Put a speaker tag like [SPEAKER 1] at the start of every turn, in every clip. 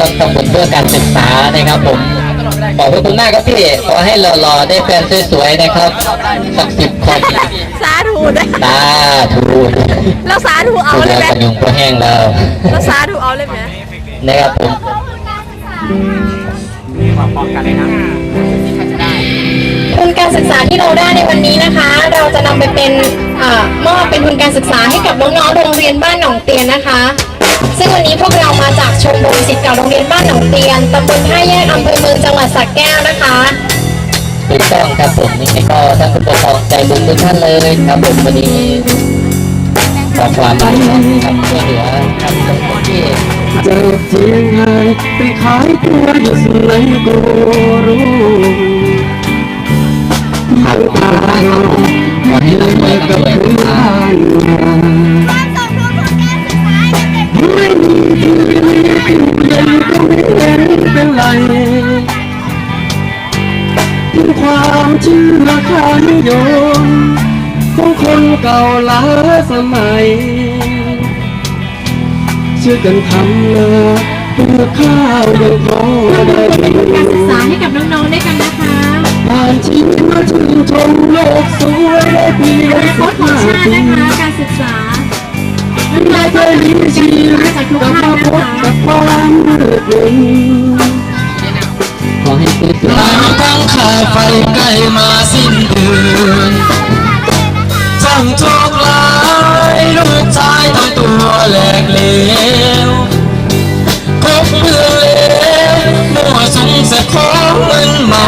[SPEAKER 1] ต้องทำบุญเพื่อการศึกษานะครับผมขอบพระคุณมากครับพี่ขอให้หล่อๆได้แฟนสวยๆนะครับสักสิบคน
[SPEAKER 2] สาธุนะ
[SPEAKER 1] ตาทู
[SPEAKER 2] แล้วสาธุเอา
[SPEAKER 1] ผู้
[SPEAKER 2] เล
[SPEAKER 1] เดี
[SPEAKER 2] ย
[SPEAKER 1] ยว
[SPEAKER 2] ไหม
[SPEAKER 1] กันยุงก็แห้งแล้ว
[SPEAKER 2] แล้วสาธุเอาเลยไหม
[SPEAKER 1] นะครับผม
[SPEAKER 3] ทุนการศึกษาที่เราได้ในวันนี้นะคะ เราจะนำไปเป็นเอ่อมอบเป็นทุนการศึกษาให้กับน้องๆโรงเรียนบ้านหนองเตียนนะคะ ซึ่งวันนี้พวกเรามาจาก ชมรมศิษย์เก่าโรงเรียนบ้านหนองเตียนตำบลท่าแยกอำเภอเมืองจังหวัดสระแก้วนะคะ
[SPEAKER 1] ถูกต้องครับผมนี่ก็ท่านผู้ปกครองใจบุญทุกท่านเลยครับผมวันนี้ขอความรักครับช่วยเหลือครับคนที่
[SPEAKER 4] เจะเจียงไฮ้ไปขายตัวอยู่สุไหนกรู้ สมัยช่วยกันทำนาเพื่อข้าวยังพอได้อยู่
[SPEAKER 3] การศึกษาให้กับน้องๆด้วยกันนะคะ
[SPEAKER 4] ผ่านชีวิตมาชื่นชมโลกสวยได้เพียง
[SPEAKER 3] โค้
[SPEAKER 4] สั
[SPEAKER 3] ด
[SPEAKER 4] ก
[SPEAKER 3] ของ
[SPEAKER 4] ห้า
[SPEAKER 3] ชาติ
[SPEAKER 4] ปี
[SPEAKER 3] นะคะการศึกษา
[SPEAKER 4] ไม่เคยมีชีวิตกับมาพบกับความมืดมน
[SPEAKER 1] ขอให้ซื้อตัว
[SPEAKER 4] น้ำทั้งค่าไฟใกล้มาสิ้นเดือน ช่างโชคร้ายลูกชายทำตัวแหลกเหลวคบเพื่อนเลวมั่วสุมเสพของมึนเมา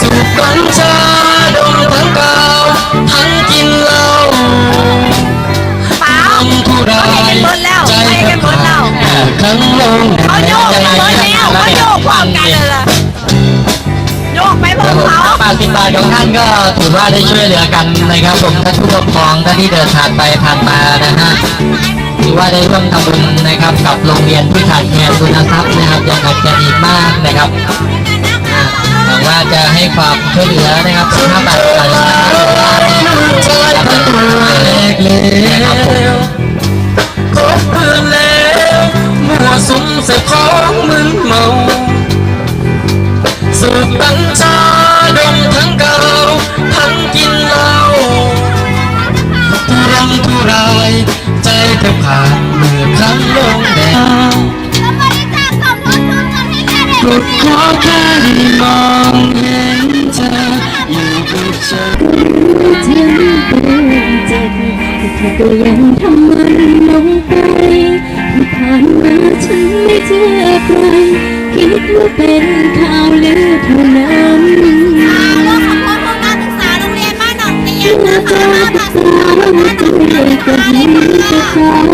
[SPEAKER 4] สูบกัญชาดมทั้งกาวทั้งกินเหล้า
[SPEAKER 2] เปล่า
[SPEAKER 4] ทำทุราย
[SPEAKER 2] ให้กันหมดแล้ว
[SPEAKER 4] ใจ
[SPEAKER 2] ให้กันหมดแล้ว
[SPEAKER 4] ครั้งลง
[SPEAKER 2] เขาโยกกันหมดแล้วเขาโยกพร้อมกันเลยล่ะโยกไปพร้อมเขา
[SPEAKER 1] ปาก สิบบาทของท่านก็ถือว่าได้ช่วยเหลือกันนะครับผมท่านผู้ปกครองท่านที่เดินผ่านไปผ่านมานะฮะถือว่าได้ร่วมทำบุญนะครับกับโรงเรียนที่ขาดแคลนทุนทรัพย์นะครับยังขาดแคลนอีกมากนะครับหวังว่าจะให้ความช่วยเหลือนะครับห้าบาทต่อเดือนนะครับ
[SPEAKER 4] ใจทำตัวแหลกเหลวคบเพื่อนแล้วมั่วสุมเสพของ แทบขาดเมื่อครั้งลงแดงกดขอแค่ได้มองเห็นเธออยู่กับฉัน
[SPEAKER 3] ฉันเป็นเจ็บแต่เธอก็ยังทำมันลงไปที่ผ่านมาฉันไม่เจอใครคิดว่าเป็นข่าวลือเท่านั้นเมื่อเจอกับสาวใจก็เห็นแต่ข้อ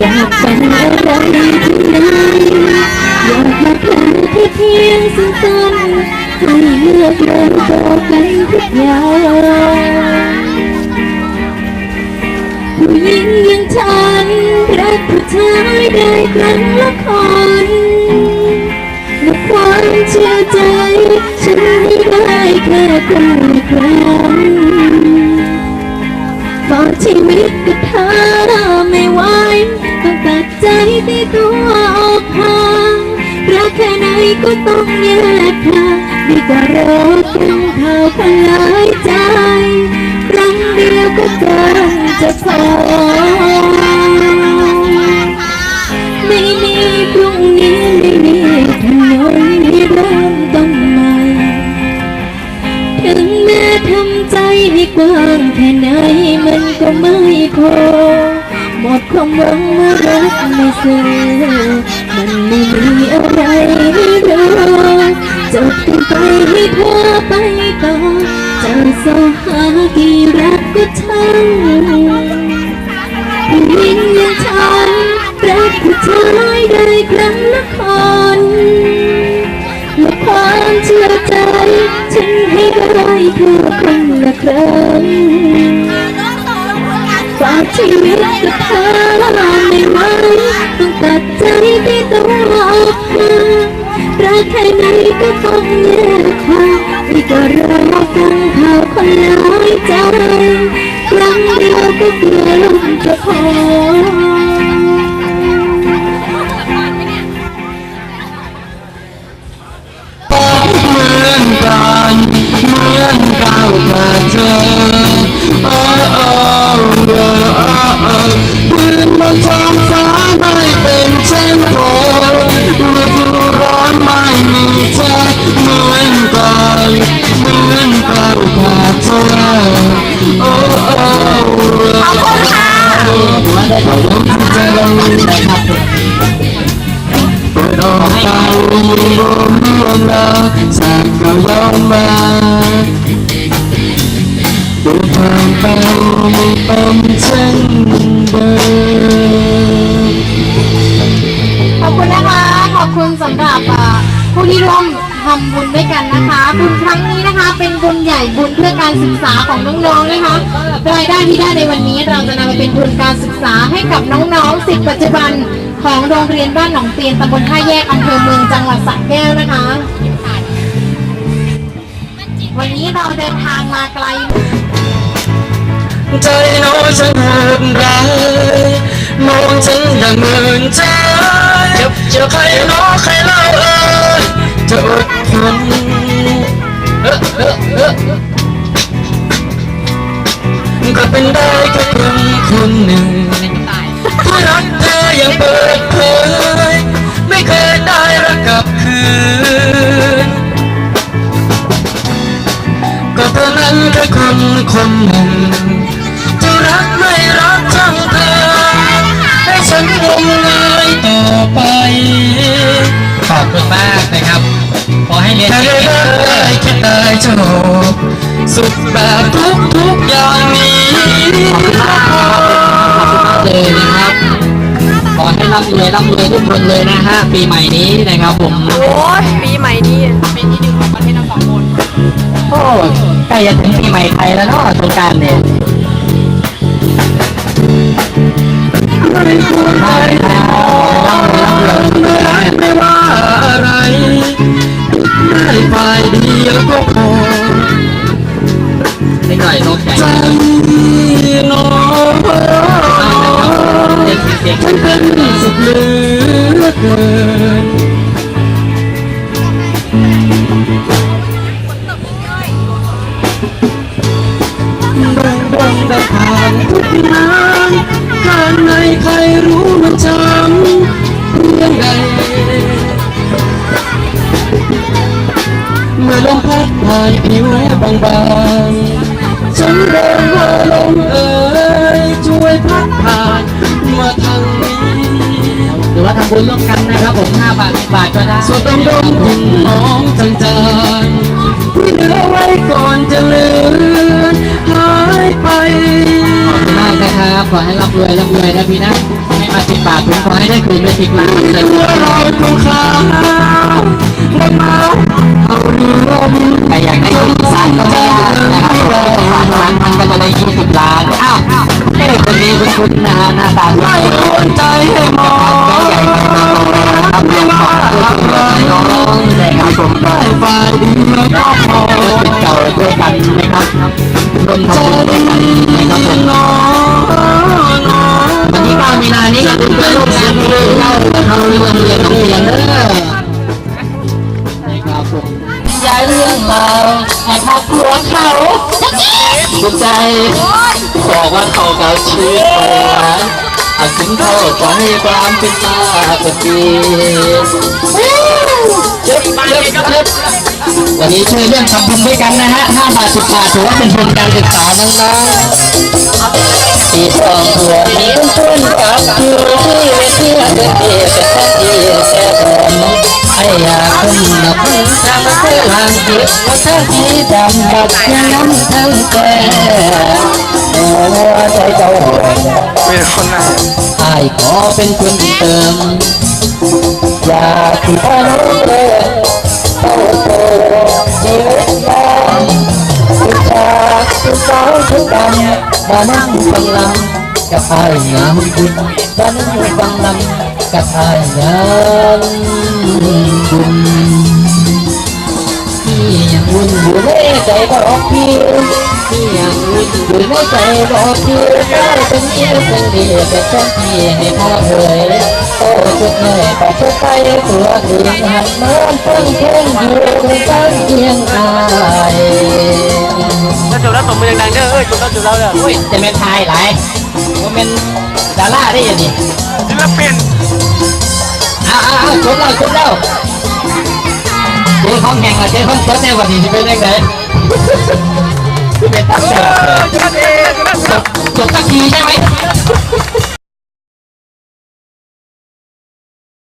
[SPEAKER 1] อยา
[SPEAKER 3] กเป็นอะไรที่ไหนอยากมาแค่แค่เพียงสั้นๆให้เลือกเดินต่อกันทุกอย่างผู้หญิงอย่างฉันรักผู้ชายได้ครั้งละคนและความเชื่อใจ ฉันไม่ได้แค่คนละครั้งฝากชีวิตกับเธอ ตัวออกห่างรักแค่ไหนก็ต้องแยกทางดีกว่ารอกันข่าวคนหลายใจ ครั้งเดียวก็เกินจะพอไม่มีพรุ่งนี้ไม่มีถนนให้เริ่มต้นใหม่ถึงแม้ทำใจให้กว้างแค่ไหนมันก็ไม่พอ มดความหวังเมื่อรักไม่ซื่อมันไม่มีอะไรให้รอจบกันไปให้เธอไปต่อจะสอหากี่รักก็ช่างผู้หญิงอย่างฉันรักผู้ชายได้ครั้งละคนและความเชื่อใจฉันให้ได้แค่คนละครั้ง ฝากชีวิตกับเธอไม่ไหวต้องตัดใจที่ตัวออกห่างรักแค่ไหนก็ต้องแยกทางพี่ก็รอฟังข่าวคนน้อยใจครั้งเดียวก็เกลือลงจะพอ
[SPEAKER 4] เหมือนกันเหมือนเก่าแต่เธอ ปืนท้องฟ้าไม่เป็นเช่นโคฤดูร้อนไม่มีเธอเหมือนกันเหมือนเก่าแต่เธอโอ้โอ้
[SPEAKER 2] ขอบคุณค่ะ
[SPEAKER 1] คุ
[SPEAKER 3] ณสำหรับผู้ที่ร่วมทำบุญด้วยกันนะคะ บุญครั้งนี้นะคะ เป็นบุญใหญ่บุญเพื่อการศึกษาของน้องๆนะคะรายได้ที่ได้ในวันนี้เราจะนำไปเป็นทุนการศึกษาให้กับน้องๆสิทธิปัจจุบันของโรงเรียนบ้านหนองเตียนตำบลท่าแยกอำเภอเมืองจังหวัดสระแก้วนะคะ วันนี้เราเดินทางมาไกล
[SPEAKER 4] ใจน้อยฉันโหดร้ายมองฉันอย่างเหมือนใจเจอใครน้อใครเล่าเอ่ยจะอดทนเอ๊ะเอ๊ะเอ๊ะก็เป็นได้แค่คนคนหนึ่งที่รักเธอยังเปิดเผยไม่เคยได้รักกลับคืน ก็เธอนั้นแค่คนคนหนึ่ง ฉันงมงายต่อไป
[SPEAKER 1] ขอบคุณมากนะครับ ขอให้เรียน
[SPEAKER 4] แค่
[SPEAKER 1] เก่ง
[SPEAKER 4] ได้แค่ได้จบสุขแบบทุกทุกๆอย่างนี้
[SPEAKER 1] เลยนะครับ ขอให้ร่ำรวยร่ำรวยทุกคนเลยนะฮะปีใหม่นี้นะครับผม
[SPEAKER 2] โอ้ยปีใหม่นี้เป็นที่หนึ่งของประเทศทั้งสองคน
[SPEAKER 1] โอ้ใกล้จะถึงปีใหม่ไทยแล้วเนาะสงกรารเนี่ย
[SPEAKER 4] ไม่ควรไปร่ำรวยร่ำรไม่ว่าอะไรได้ฝ่ายเดียวก็พอ
[SPEAKER 1] นิดหน่อยต้องใจ
[SPEAKER 4] ใจน้องฉันเป็นสุขเหลือเกินดังดังได้ผ่านทุกงาางในใครรู้มันจำเรื่องใดเมื่อลมพัดผ่านผิวบางๆฉันเดินว่าลมเอ่ยช่วยพัดผ่านมาทางนี้
[SPEAKER 1] หรือว่าทำบุญร่วมกันนะครับผม5บาท10บาทก็ได้
[SPEAKER 4] สวดดมดมกลิ่นหอมจางๆที่เหลือไว้ก่อนจะเลือ
[SPEAKER 1] ขอให้ร่ำรวยร่ำรวยนะพี่นะให้มาสิบบาทผมขอให้ได้คืนไปสิบล้านเลย
[SPEAKER 4] เรา้องขาวและเมาเอาดีลม
[SPEAKER 1] ใครอยากได้20ล้านก็ไม่ยากนะครับฝากร้านมันก็จะได้20ล้านอ้าวเด็กคนนี้คุณคุณนะฮะหน้าตาส ย้าย
[SPEAKER 4] เรื่อง
[SPEAKER 1] ราให้ครอบครัวเขาภูมิใจบอกว่าเขาเก่าชีวิตไปนะอาถึงเขาขอให้ความเป็นมาเป็นปีเจ็บเจ็บเจ็บวันนี้ช่วยเรื่องทำบุญด้วยกันนะฮะ5บาท10บาทถือว่าเป็นทุนการศึกษาน้องๆที่สองหัวมีต้นกับอยู่ที่เวทีเดินเดียเป็นท่ที่แซ่บให้อยา กขึ้นนับจำเพื่อหางเก็บมาทั้งที่ดำบัดยังน้ำทั้งแก่หัวใจเจ้า
[SPEAKER 4] เป็นคนไหน
[SPEAKER 1] ไอ้ขอเป็นคนเติม อยากที่พ่อน้องเลยเต้าโตชีวิตยามสุดจากสุดสาวสุดดำมานั่งฟังลำกับไอ้งามคุณมานั่งฟังลำ กับอายงานบุญพี่ยังวุ่นอยู่ในใจบอกพี่พี่ยังวุ่นอยู่ในใจบอกพี่ได้เป็นเอียเป็นดีเป็นแฟนพี่ให้พ่อเอ่ยโอ้สุดเหนื่อยแต่สุดใจตัวถึงหันมาฟังเพลงอยู่ฟังเพียงอาย
[SPEAKER 5] ถ้าจบแล้วตบมือดังๆเด้อเอ้ยจบแล้วจบแล้วเด้อ
[SPEAKER 1] อุ้ยจะเป็นทายหลายว่าเป็นดาราได้ยังนี่
[SPEAKER 5] ศิลปิน
[SPEAKER 1] อ้าวอ้าวจบแล้วจบแล้วเจ๊ของแข่งอะเจ๊ของสดแนวกว่านี้เป็นยังไงเป็นตั้งแต่
[SPEAKER 5] เออชนะเองชนะ
[SPEAKER 1] จบจบสักทีใช่ไหม